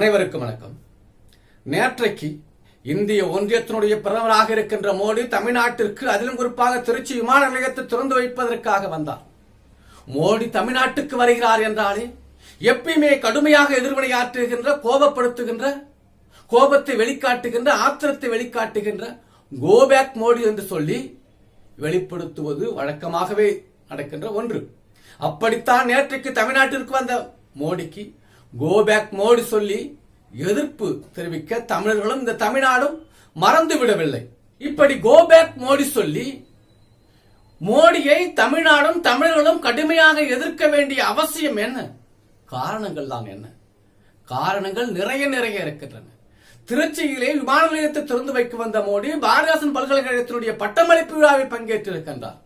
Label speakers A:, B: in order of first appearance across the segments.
A: அனைவருக்கும் வணக்கம். நேற்றைக்கு இந்திய ஒன்றியத்தினுடைய பிரதமராக இருக்கின்ற மோடி தமிழ்நாட்டிற்கு அதிலும் குறிப்பாக திருச்சி விமான நிலையத்தை திறந்து வைப்பதற்காக வந்தார். மோடி தமிழ்நாட்டுக்கு வருகிறார் என்றாலே எப்பயுமே கடுமையாக எதிர்வினையாற்றுகின்ற கோபப்படுத்துகின்ற கோபத்தை வெளிக்காட்டுகின்ற ஆத்திரத்தை வெளிக்காட்டுகின்ற கோபேக் மோடி என்று சொல்லி வெளிப்படுத்துவது வழக்கமாகவே நடக்கின்ற ஒன்று. அப்படித்தான் நேற்றைக்கு தமிழ்நாட்டிற்கு வந்த மோடிக்கு கோபேக் மோடி சொல்லி எதிர்ப்பு தெரிவிக்க தமிழர்களும் இந்த தமிழ்நாடும் மறந்து விடவில்லை. இப்படி கோபேக் மோடி சொல்லி மோடியை தமிழ்நாடும் தமிழர்களும் கடுமையாக எதிர்க்க வேண்டிய அவசியம் என்ன? காரணங்கள் தான் என்ன? காரணங்கள் நிறைய நிறைய இருக்கின்றன. திருச்சியிலே விமான நிலையத்தை திறந்து வைக்க வந்த மோடி பாரதிதாசன் பல்கலைக்கழகத்தினுடைய பட்டமளிப்பு விழாவில் பங்கேற்றிருக்கின்றார்.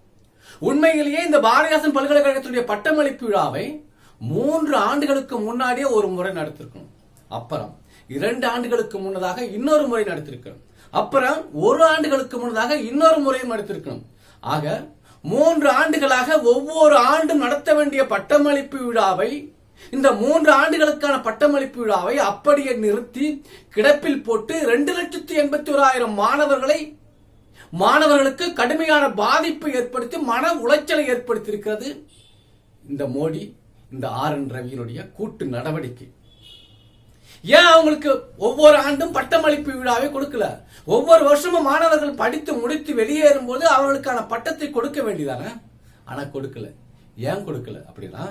A: உண்மையிலேயே இந்த பாரதிதாசன் பல்கலைக்கழகத்தினுடைய பட்டமளிப்பு விழாவை மூன்று ஆண்டுகளுக்கு முன்னாடியே ஒரு முறை நடத்திருக்கணும். அப்புறம் இரண்டு ஆண்டுகளுக்கு முன்னதாக இன்னொரு முறை நடத்திருக்கணும். அப்புறம் ஒரு ஆண்டுகளுக்கு முன்னதாக இன்னொரு முறையும் நடத்திருக்கணும். ஆக மூன்று ஆண்டுகளாக ஒவ்வொரு ஆண்டும் நடத்த வேண்டிய பட்டமளிப்பு விழாவை இந்த மூன்று ஆண்டுகளுக்கான பட்டமளிப்பு விழாவை அப்படியே நிறுத்தி கிடப்பில் போட்டு ரெண்டு லட்சத்தி எண்பத்தி ஓராயிரம் மாணவர்களை மாணவர்களுக்கு கடுமையான பாதிப்பை ஏற்படுத்தி மன உளைச்சலை ஏற்படுத்தியிருக்கிறது. இந்த மோடி இந்த ஆர் என் ரவியினுடைய கூட்டு நடவடிக்கை. ஏன் அவங்களுக்கு ஒவ்வொரு ஆண்டும் பட்டமளிப்பு விழாவை கொடுக்கல? ஒவ்வொரு வருஷமும் மாணவர்கள் படித்து முடித்து வெளியேறும் போது அவர்களுக்கான பட்டத்தை கொடுக்க வேண்டியதானே? ஆனா கொடுக்கல. ஏன் கொடுக்கல அப்படின்னா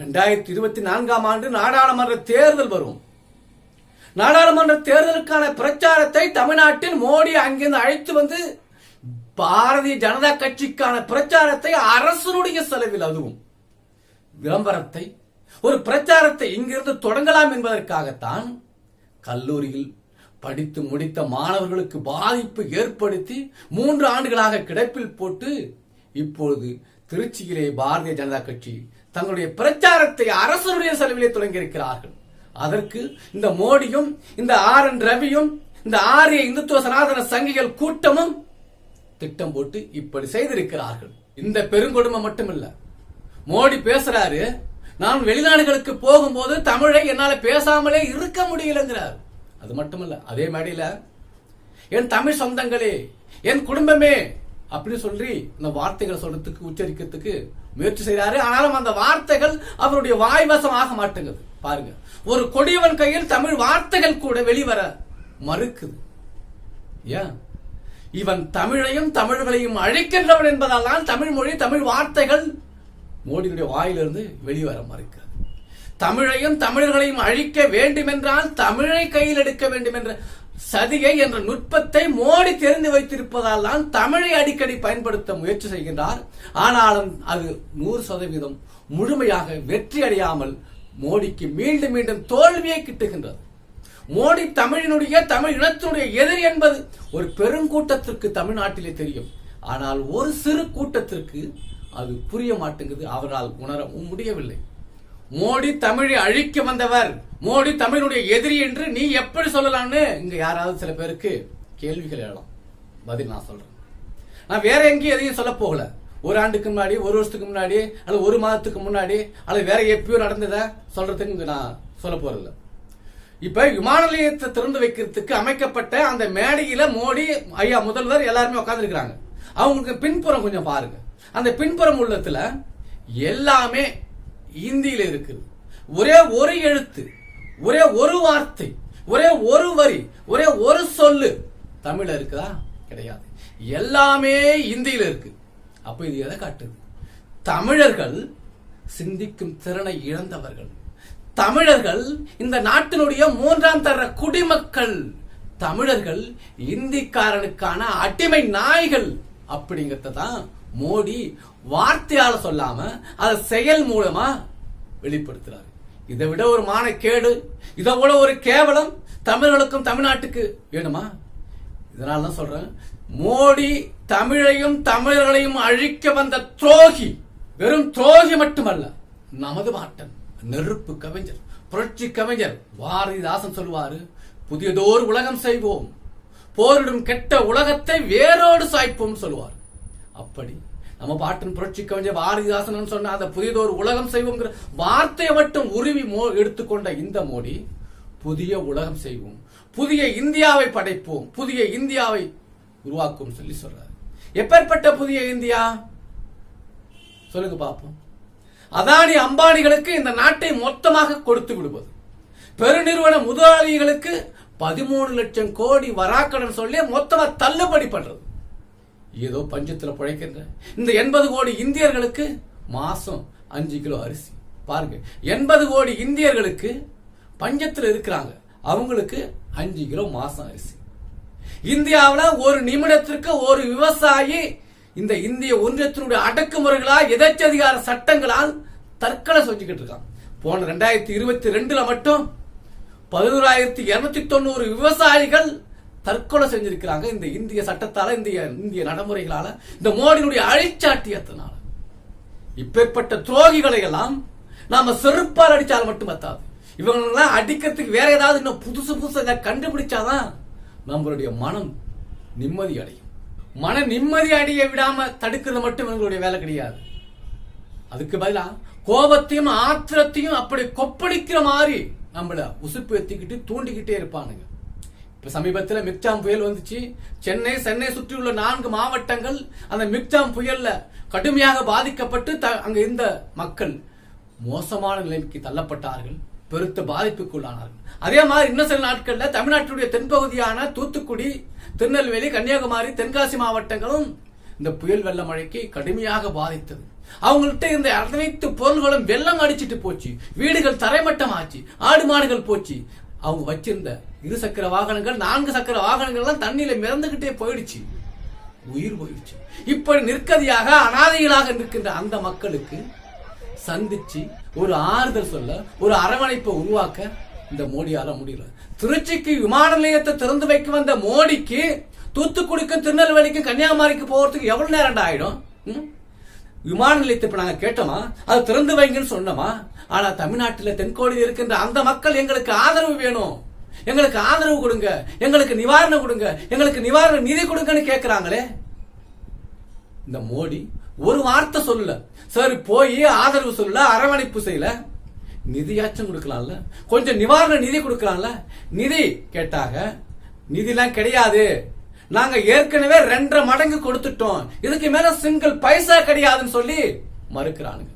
A: ரெண்டாயிரத்தி இருபத்தி நான்காம் ஆண்டு நாடாளுமன்ற தேர்தல் வரும். நாடாளுமன்ற தேர்தலுக்கான பிரச்சாரத்தை தமிழ்நாட்டில் மோடி அங்கிருந்து அழைத்து வந்து பாரதிய ஜனதா கட்சிக்கான பிரச்சாரத்தை அரசனுடைய செலவில் அதுவும். விளம்பரத்தை ஒரு பிரச்சாரத்தை இங்கிருந்து தொடங்கலாம் என்பதற்காகத்தான் கல்லூரியில் படித்து முடித்த மாணவர்களுக்கு பாதிப்பு ஏற்படுத்தி மூன்று ஆண்டுகளாக கிடப்பில் போட்டு இப்பொழுது திருச்சியிலே பாரதிய ஜனதா கட்சி தங்களுடைய பிரச்சாரத்தை அரசனுடைய செலவிலே தொடங்கியிருக்கிறார்கள். அதற்கு இந்த மோடியும் இந்த ஆர் என் ரவியும் இந்த ஆரிய இந்துத்துவ சனாதன சங்கிகள் கூட்டமும் திட்டம் போட்டு இப்படி செய்திருக்கிறார்கள். இந்த பெருங்கொடுமை மட்டுமில்லை. மோடி பேசுறாரு நான் வெளிநாடுகளுக்கு போகும்போது தமிழை என்னால பேசாமலே இருக்க முடியலங்கிறார். அது மட்டுமல்ல அதே மேடையில என் தமிழ் சொந்தங்களே என் குடும்பமே அப்படின்னு சொல்லி இந்த வார்த்தைகள் சொல்றதுக்கு உச்சரிக்கிறதுக்கு முயற்சி செய்யறாரு ஆனாலும் அந்த வார்த்தைகள் அவருடைய வாய்வசம் ஆக மாட்டேங்குது. பாருங்க ஒரு கொடியவன் கையில் தமிழ் வார்த்தைகள் கூட வெளிவர மறுக்குது. ஏன்? இவன் தமிழையும் தமிழர்களையும் அழைக்கின்றவன் என்பதால் தான் தமிழ் மொழி தமிழ் வார்த்தைகள் மோடியுடைய வாயிலிருந்து வெளிவர மறுக்கிறது தமிழையும் தமிழர்களையும் அழிக்க வேண்டும் என்றால் தமிழை கையில் எடுக்க வேண்டும் என்ற சதிகை என்ற நுட்பத்தை மோடி தெரிந்து வைத்திருப்பதால் தான் தமிழை அடிக்கடி பயன்படுத்த முயற்சி செய்கின்றார். ஆனாலும் அது நூறு சதவீதம் முழுமையாக வெற்றி அடையாமல் மோடிக்கு மீண்டும் மீண்டும் தோல்வியை கிட்டுகின்றது. மோடி தமிழினுடைய தமிழ் இனத்தினுடைய எதிரி என்பது ஒரு பெருங்கூட்டத்திற்கு தமிழ்நாட்டிலே தெரியும். ஆனால் ஒரு சிறு கூட்டத்திற்கு அது புரிய மாட்டேங்குது அவரால் உணரவும் முடியவில்லை. மோடி தமிழை அழிக்க வந்தவர். மோடி தமிழுடைய எதிரி என்று நீ எப்படி சொல்லலாம்னு இங்க யாராவது சில பேருக்கு கேள்விகள் எழலாம் பதில் நான் சொல்றேன். நான் வேற எங்கேயும் எதையும் சொல்ல போகல. ஒரு ஆண்டுக்கு முன்னாடி ஒரு வருஷத்துக்கு முன்னாடி அல்லது ஒரு மாதத்துக்கு முன்னாடி அல்லது வேற எப்பயோ நடந்ததை சொல்றதுக்கு நான் சொல்ல போறதில்ல. இப்ப விமான நிலையத்தை திறந்து வைக்கிறதுக்கு அமைக்கப்பட்ட அந்த மேடையில மோடி ஐயா முதல்வர் எல்லாருமே உட்காந்துருக்கிறாங்க அவங்களுக்கு பின்புறம் கொஞ்சம் பாருங்க. அந்த பின்புறம் உள்ளத்துல எல்லாமே இந்தியில இருக்குது. ஒரே ஒரு எழுத்து ஒரே ஒரு வார்த்தை ஒரே ஒரு வரி ஒரே ஒரு சொல்லு தமிழ்ல இருக்குதா? கிடையாது. எல்லாமே இந்தியில இருக்கு. அப்ப இது எதை காட்டுது? தமிழர்கள் சிந்திக்கும் திறனை இழந்தவர்கள். தமிழர்கள் இந்த நாட்டினுடைய மூன்றாம் தர குடிமக்கள். தமிழர்கள் இந்திக்காரனுக்கான அடிமை நாய்கள் அப்படிங்கறத தான் மோடி வார்த்தையால சொல்லாம அதை செயல் மூலமா வெளிப்படுத்துறாரு. இதை விட ஒரு மானக்கேடு இதை விட ஒரு கேவலம் தமிழர்களுக்கும் தமிழ்நாட்டுக்கு வேணுமா? இதனால தான் சொல்றேன் மோடி தமிழையும் தமிழர்களையும் அழிக்க வந்த துரோகி வெறும் துரோகி மட்டுமல்ல நமது மாட்டன் நெருப்பு கவிஞர் புரட்சி கவிஞர் பாரதிதாசன் சொல்வாரு புதியதோர் உலகம் செய்வோம் போரிடும் கெட்ட உலகத்தை வேரோடு சாய்ப்போம் சொல்லுவார். அப்படி நம்ம பாட்டின் புரட்சி கவிஞர் பாரதிதாசன் சொன்ன அதை புதியதோர் உலகம் செய்வோங்கிற வார்த்தையை மட்டும் உருவி மோ எடுத்துக்கொண்ட இந்த மோடி புதிய உலகம் செய்வோம். புதிய இந்தியாவை படைப்போம். புதிய இந்தியாவை உருவாக்கும் சொல்லி சொல்றாரு. எப்பேற்பட்ட புதிய இந்தியா? சொல்லுங்க பார்ப்போம் அதானி அம்பானிகளுக்கு இந்த நாட்டை மொத்தமாக கொடுத்து விடுவது. பெருநிறுவன முதலாளிகளுக்கு பதிமூணு லட்சம் கோடி வராக்கடன் சொல்லி மொத்தமா தள்ளுபடி பண்றது. ஏதோ பஞ்சத்தில் பிழைக்கின்ற. இந்த எண்பது கோடி இந்தியர்களுக்கு மாதம் அஞ்சு கிலோ அரிசி. பாருங்க எண்பது கோடி இந்தியர்களுக்கு பஞ்சத்தில் இருக்கிறாங்க. அவங்களுக்கு அஞ்சு கிலோ மாதம் அரிசி. இந்தியாவில் ஒரு நிமிடத்திற்கு ஒரு விவசாயி இந்த இந்திய ஒன்றியத்தினுடைய அடக்குமுறைகளால் எதச்சதிகார சட்டங்களால் தற்கொலை செஞ்சுக்கிட்டு இருக்கான். போன ரெண்டாயிரத்தி இருபத்தி ரெண்டுல மட்டும் பதினோராயிரத்தி இருநூத்தி தொண்ணூறு விவசாயிகள் தற்கொலை செஞ்சிருக்கிறாங்க இந்த இந்திய சட்டத்தால இந்திய இந்திய நடைமுறைகளால இந்த மோடியினுடைய அழிச்சாட்டியத்தினால. இப்பேற்பட்ட துரோகிகளை எல்லாம் நாம செருப்பால் அடிச்சால் மட்டும் பத்தாது இவங்களெல்லாம் அடிக்கிறதுக்கு வேற ஏதாவது இன்னும் புதுசு புதுசாக கண்டுபிடிச்சாதான் நம்மளுடைய மனம் நிம்மதி அடையும். மன நிம்மதி அடைய விடாம தடுக்கிறது மட்டும் இவங்களுடைய வேலை கிடையாது. அதுக்கு பதிலா கோபத்தையும் ஆத்திரத்தையும் அப்படி கொப்பளிக்கிற மாதிரி நம்மள உசுப்பு எத்திக்கிட்டு தூண்டிக்கிட்டே இருப்பானுங்க. இப்ப சமீபத்தில் மிக்ஜாம் புயல் வந்துச்சு. சென்னை சென்னை சுற்றியுள்ள நான்கு மாவட்டங்கள் அந்த மிக்ஜாம் புயல்ல கடுமையாக பாதிக்கப்பட்டு த- அங்க இருந்த மக்கள் மோசமான நிலைமைக்கு தள்ளப்பட்டார்கள் பெருத்த பாதிப்புக்குள்ளானார்கள். அதே மாதிரி இன்னும் சில நாட்களில் தமிழ்நாட்டுடைய தென்பகுதியான தூத்துக்குடி திருநெல்வேலி கன்னியாகுமரி தென்காசி மாவட்டங்களும் இந்த புயல் வெள்ள மழைக்கு கடுமையாக பாதித்தது. அவங்கள்ட்ட இருந்த அனைத்து பொருள்களும் வெள்ளம் அடிச்சிட்டு போச்சு. வீடுகள் தரைமட்டம் ஆச்சு ஆடு மாடுகள் போச்சு. அவங்க வச்சிருந்த இரு சக்கர வாகனங்கள் நான்கு சக்கர வாகனங்கள் எல்லாம் தண்ணியில மிதந்துகிட்டே போயிடுச்சு. உயிர் போயிடுச்சு. இப்படி நிற்கதியாக அனாதைகளாக நிற்கின்ற அந்த மக்களுக்கு சந்திச்சு ஒரு ஆறுதல் சொல்ல ஒரு அரவணைப்பை உருவாக்க இந்த மோடியால முடியல. திருச்சிக்கு விமான நிலையத்தை திறந்து வைக்க வந்த மோடிக்கு தூத்துக்குடிக்கும் திருநெல்வேலிக்கும் கன்னியாகுமரிக்கு போறதுக்கு எவ்வளவு நேரம் ஆயிடும்? ம்? விமான நிலையத்தை இப்ப நாங்க கேட்டோமா? அது திறந்து வைங்கன்னு சொன்னோமா? ஆனா தமிழ்நாட்டில் தென்கோடியில் இருக்கின்ற அந்த மக்கள் எங்களுக்கு ஆதரவு வேணும். எங்களுக்கு ஆதரவு கொடுங்க. எங்களுக்கு நிவாரணம் கொடுங்க. எங்களுக்கு நிவாரண நிதி கொடுங்கன்னு கேட்கிறாங்களே இந்த மோடி ஒரு வார்த்தை சொல்லல. சரி போய் ஆதரவு சொல்லல அரவணைப்பு செய்யல. நிதியாச்சும் கொடுக்கலாம்ல. கொஞ்சம் நிவாரண நிதி கொடுக்கலாம்ல. நிதி கேட்டாங்க. நிதிலாம் கிடையாது. நாங்க ஏற்கனவே ரெண்டரை மடங்கு கொடுத்துட்டோம். இதுக்கு மேல சிங்கிள் பைசா கிடையாதுன்னு சொல்லி மறுக்கிறானுங்க.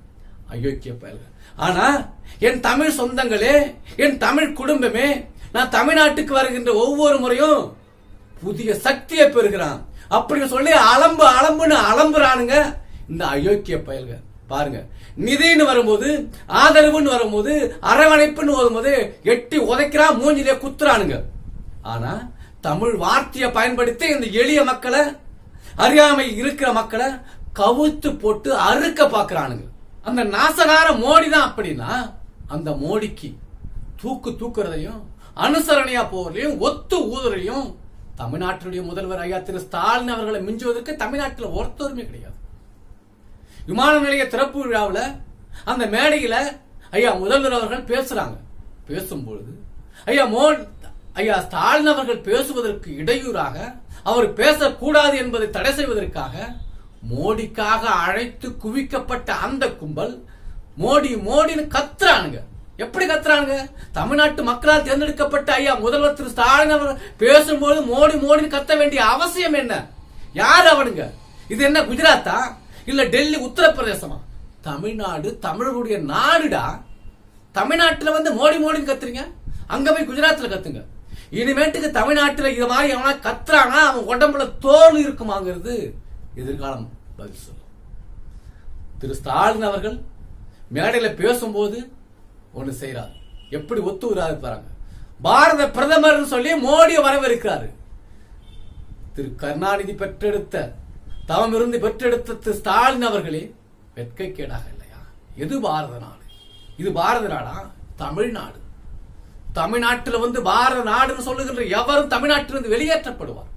A: அயோக்கிய பயல்கள். ஆனா என் தமிழ் சொந்தங்களே என் தமிழ் குடும்பமே நான் தமிழ்நாட்டுக்கு வருகின்ற ஒவ்வொரு முறையும் புதிய சக்தியை பெறுகிறான். அப்படின்னு சொல்லி அலம்பு அலம்புன்னு அலம்புறானுங்க இந்த அயோக்கிய பயல்கள். பாருங்க. நிதின்னு வரும்போது ஆதரவுன்னு வரும்போது அரவணைப்புன்னு வரும்போது எட்டி உதைக்கிறான் மூஞ்சிலே குத்துறானுங்க. ஆனா தமிழ் வார்த்தையை பயன்படுத்தி இந்த எளிய மக்களை அறியாமை இருக்கிற மக்களை கவுத்து போட்டு அறுக்க பாக்குறானுங்க அந்த நாசகார மோடி தான் அப்படின்னா அந்த மோடிக்கு தூக்கு தூக்குறதையும் அனுசரணையா போறதையும் ஒத்து ஊதுறையும் தமிழ்நாட்டினுடைய முதல்வர் ஐயா திரு ஸ்டாலின் அவர்களை மிஞ்சுவதற்கு தமிழ்நாட்டில் ஒருத்தருமே கிடையாது. விமான நிலைய திறப்பு விழாவில் அந்த மேடையில் ஐயா முதல்வர் அவர்கள் பேசுறாங்க. பேசும்பொழுது ஐயா மோடி ஐயா ஸ்டாலின் அவர்கள் பேசுவதற்கு இடையூறாக அவர் பேசக்கூடாது என்பதை தடை செய்வதற்காக மோடிக்காக அழைத்து குவிக்கப்பட்ட அந்த கும்பல் மோடி மோடின்னு கத்துறானுங்க. எப்படி கத்துறானுங்க? தமிழ்நாட்டு மக்களால் தேர்ந்தெடுக்கப்பட்ட ஐயா முதல்வர் திரு ஸ்டாலின் அவர் பேசும்போது மோடி மோடின்னு கத்த வேண்டிய அவசியம் என்ன? யார் அவனுங்க? இது என்ன குஜராத்தா? இல்ல டெல்லி உத்தரப்பிரதேசமா? தமிழ்நாடு தமிழருடைய நாடுடா. தமிழ்நாட்டில் வந்து மோடி மோடின்னு கத்துறீங்க? அங்க போய் குஜராத்தில் கத்துங்க. இனிமேட்டுக்கு தமிழ்நாட்டுல இது மாதிரி எவனா கத்துறானா அவன் உடம்புல தோல் இருக்குமாங்கிறது எதிர்காலம் பதில் சொல்லும். திரு ஸ்டாலின் அவர்கள் மேடையில பேசும்போது ஒண்ணு செய்யறாரு எப்படி ஒத்துகிறாரு பாருங்க. பாரத பிரதமர் சொல்லி மோடியை வரவேற்கிறாரு. திரு கருணாநிதி பெற்றெடுத்த தவம் இருந்து பெற்றெடுத்த திரு ஸ்டாலின் அவர்களே வெட்கக்கேடாக இல்லையா? எது பாரத நாடு? இது பாரத நாடா? தமிழ்நாடு. தமிழ்நாட்டில் வந்து பாரத நாடுன்னு சொல்லுகின்ற எவரும் தமிழ்நாட்டிலிருந்து வெளியேற்றப்படுவார்.